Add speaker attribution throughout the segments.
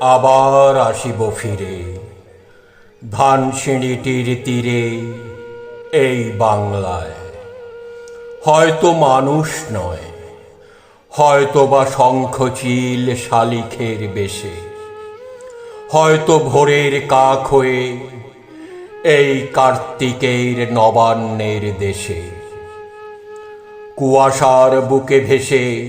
Speaker 1: আবার আসিব ফিরে। ধান সিঁড়িটির তীরে এই বাংলায়। হয়তো মানুষ নয় হয়তো বা শঙ্খচিল শালিখের বেশে। হয়তো ভোরের কাক হয়ে এই কার্তিকের নবান্নের দেশে। কুয়াশার বুকে ভেসে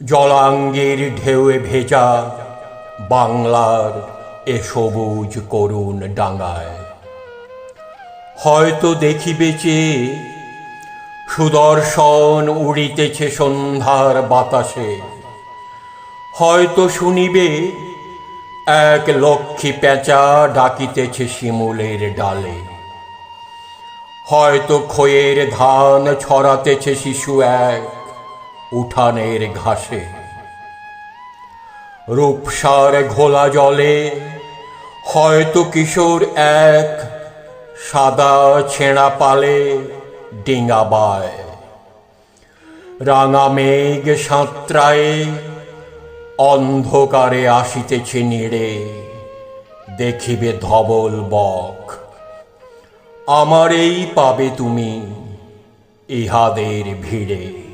Speaker 1: জলাঙ্গের ঢেউয়ে ভেজা, বাংলার এ সবুজ করুণ ডাঙায় হয়তো দেখিবে চেয়ে সুদর্শন উড়িতেছে সন্ধ্যার বাতাসে। হয়তো শুনিবে এক লক্ষ্মী পেঁচা ডাকিতেছে শিমুলের ডালে। হয়তো খয়ের ধান ছড়াতেছে শিশু এক উঠানের ঘাসে। রূপসার ঘোলা জলে হয়তো কিশোর এক সাদা ছেঁড়া পালে ডিঙাবায় রাঙা মেঘ সাঁতরায়ে অন্ধকারে আসিতেছে নিড়ে, দেখিবে ধবল বক। আমারেই পাবে তুমি ইহাদের ভিড়ে।